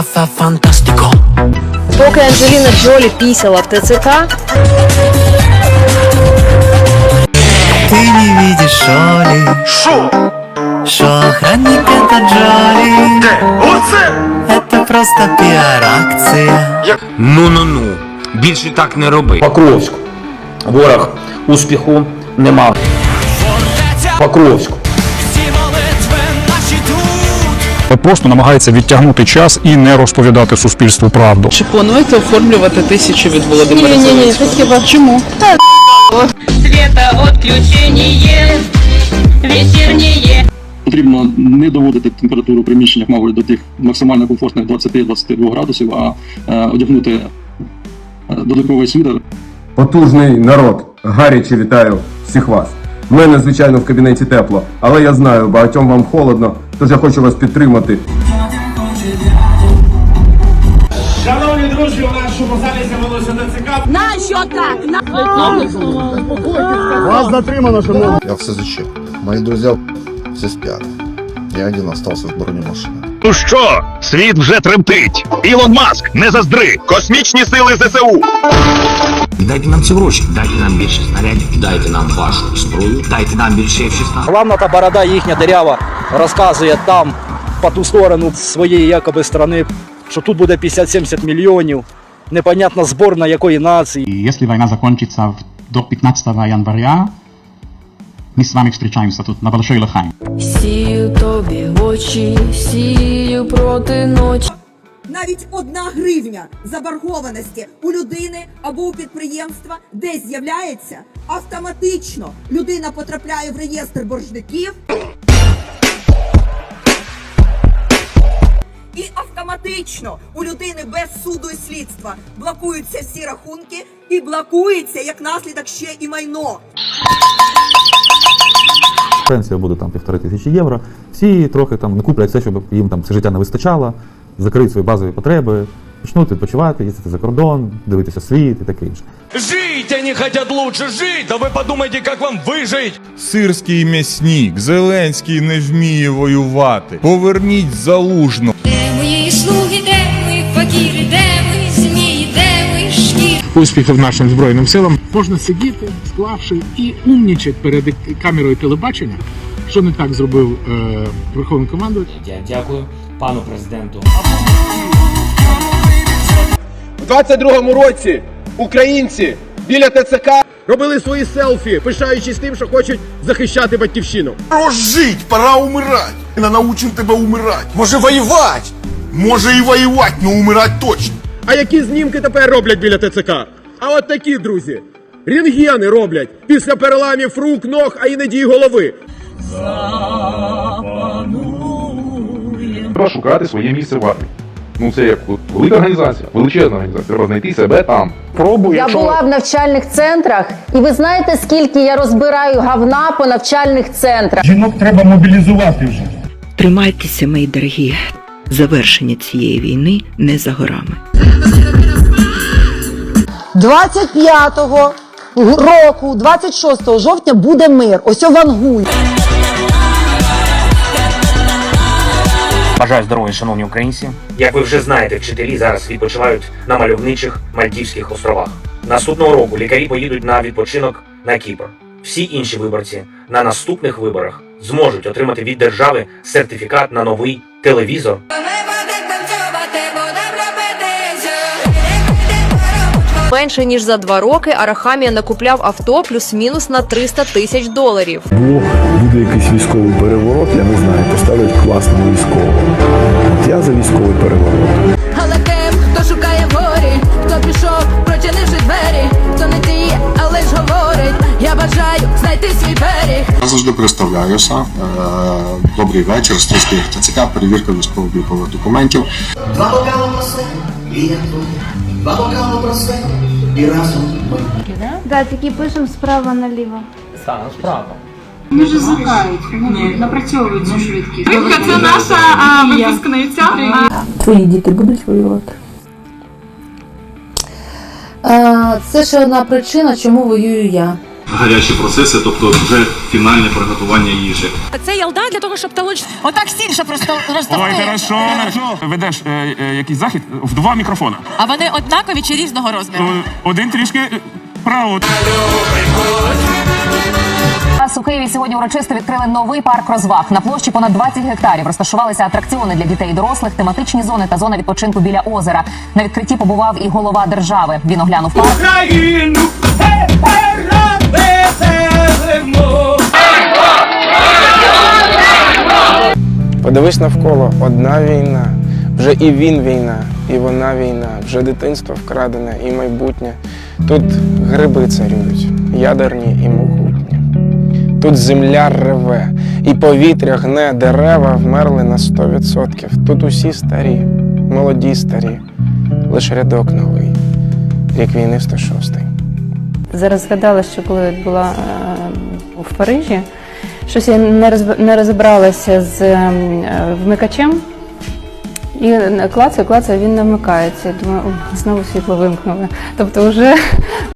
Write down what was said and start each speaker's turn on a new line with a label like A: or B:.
A: fa fa fantastico.
B: Поки Анджеліна Джолі пісяла в ТЦК,
A: Ты не видишь, Шоли,
C: Що?
A: что охранник это Джоли.
C: Де? Оце?
A: Это просто пиар-акция.
C: Як?
D: Ну ну ну. Більше так не роби.
E: Покровськ. Ворог успіху не мав. Покровськ.
F: просто намагається відтягнути час і не розповідати суспільству правду.
G: Чи плануєте оформлювати тисячу від Володимира
H: Ні, ні, ні,
G: Зеленського? Чому?
H: Света отключение вечернее.
I: Потрібно не доводити температуру приміщення мабуть, до тих максимально комфортних 20-22 градусів, а е, одягнути е, додатковий світер
J: Потужний народ. Гаряче вітаю всіх вас. У мене, звичайно, в кабінеті тепло, але я знаю, багатьом вам холодно, тож я хочу вас підтримати.
C: Шановні друзі, у нашому залі з'явилося ДЦК.
K: Я в СЗЧ. Мои друзья все спят. Я один остался в бронемашине.
C: Ну що, світ вже тремтить. Ілон Маск, не заздри. Космічні сили ЗСУ.
D: Дайте нам ці гроші, дайте нам більше снарядів, дайте нам вашу зброю, дайте нам більше F-16.
E: Главна та борода їхня дерява розказує там по ту сторону своєї якоби сторони, що тут буде 50-70 мільйонів. Непонятно зборна якої нації.
I: Якщо війна закінчиться до 15 января, ми з вами зустрічаємося тут на Балашої Лохань.
H: Сію тобі в очі, сію проти ночі.
L: Навіть одна гривня заборгованості у людини або у підприємства десь з'являється, автоматично людина потрапляє в реєстр боржників. Автоматично у людини без суду і слідства блокуються всі рахунки і блокується як наслідок ще і майно.
I: Пенсія буде там півтори тисячі євро. Всі трохи там не куплять все, щоб їм там все життя не вистачало, закриють свої базові потреби, почнуть відпочивати, їздити за кордон, дивитися світ і таке інше.
C: Жить они хотят лучше жить, да вы подумайте, как вам выжить.
F: Сирський м'ясник, Зеленський не вміє воювати. Поверніть залужно.
H: Де мої слуги, де мої факіри, де мої змії, де мої шкіри?
F: Успіхів нашим збройним силам. Можна сидіти, склавши і умнічать перед камерою телебачення, що не так зробив е, Верховний командувач.
D: Дякую пану президенту.
J: У 22-му році українці біля ТЦК робили свої селфі, пишаючись тим, що хочуть захищати батьківщину.
C: Жить, пора умирать. Мы научим тебя умирать. Може воевать. Може и воевать, но умирать точно.
J: А які знімки тепер роблять біля ТЦК? А от такі, друзі. Рентгени роблять після переламів рук, ног, а іноді й голови.
F: Треба шукати своє місце в армії. Ну це як велика організація, величезна організація. Треба знайти себе там.
G: Пробуй,
H: Я була в навчальних центрах, і ви знаєте, скільки я розбираю говна по навчальних центрах?
F: Жінок треба мобілізувати вже.
G: Тримайтеся, мої дорогі. Завершення цієї війни не за горами.
L: 25-го року, 26 жовтня буде мир. Ось Вангуй.
D: Бажаю здоров'я, шановні українці. Як ви вже знаєте, вчителі зараз відпочивають на мальовничих Мальдівських островах. Наступного року лікарі поїдуть на відпочинок на Кіпр. Всі інші виборці на наступних виборах зможуть отримати від держави сертифікат на новий телевізор
B: менше ніж за два роки Арахамія накупляв авто плюс-мінус на 300 тисяч доларів.
F: Бог буде якийсь військовий переворот, я не знаю, поставлять класного військового. От я за військовий переворот.
H: Але тим, хто шукає в горі, хто пішов, прочинивши двері, хто не діє, але ж говорить. Я бажаю знайти свій берег.
K: Я завжди представляюся. Е, Добрий вечір, Стрийський ТЦК, перевірка військово-облікових документів.
A: Два бокала проси, і я тут. Бокала проси, і разом ми.
H: Да, такі пишемо справа наліво.
D: Саме справа.
H: Ми ж звикають, напрацьовують цю швидкість. Це наша випускниця.
L: Твої діти будуть воювати. Це ще одна причина, чому воюю я.
M: Гарячі процеси, тобто вже фінальне приготування їжі.
N: Це ялда для того, щоб толочь. Отак сільше просто розтопити.
C: Ведеш якийсь захід в два мікрофона.
N: А вони однакові чи різного розміру?
C: Один трішки право.
O: Нас у Києві сьогодні урочисто відкрили новий парк розваг. На площі понад 20 гектарів розташувалися атракціони для дітей і дорослих, тематичні зони та зона відпочинку біля озера. На відкритті побував і голова держави. Він оглянув парк.
P: Подивись навколо, одна війна. Вже і він війна, і вона війна, вже дитинство вкрадене, і майбутнє. Тут гриби царюють, ядерні і могутні. Тут земля реве, і повітря гне, дерева вмерли на 100%. Тут усі старі, молоді старі, лише рядок новий. Рік війни 106-й.
N: Зараз згадала, що коли була е, в Парижі, щось я не розб- не розібралася з е, вмикачем. І клацаю, клацаю, він не. Думаю, знову світло вимкнули. Тобто вже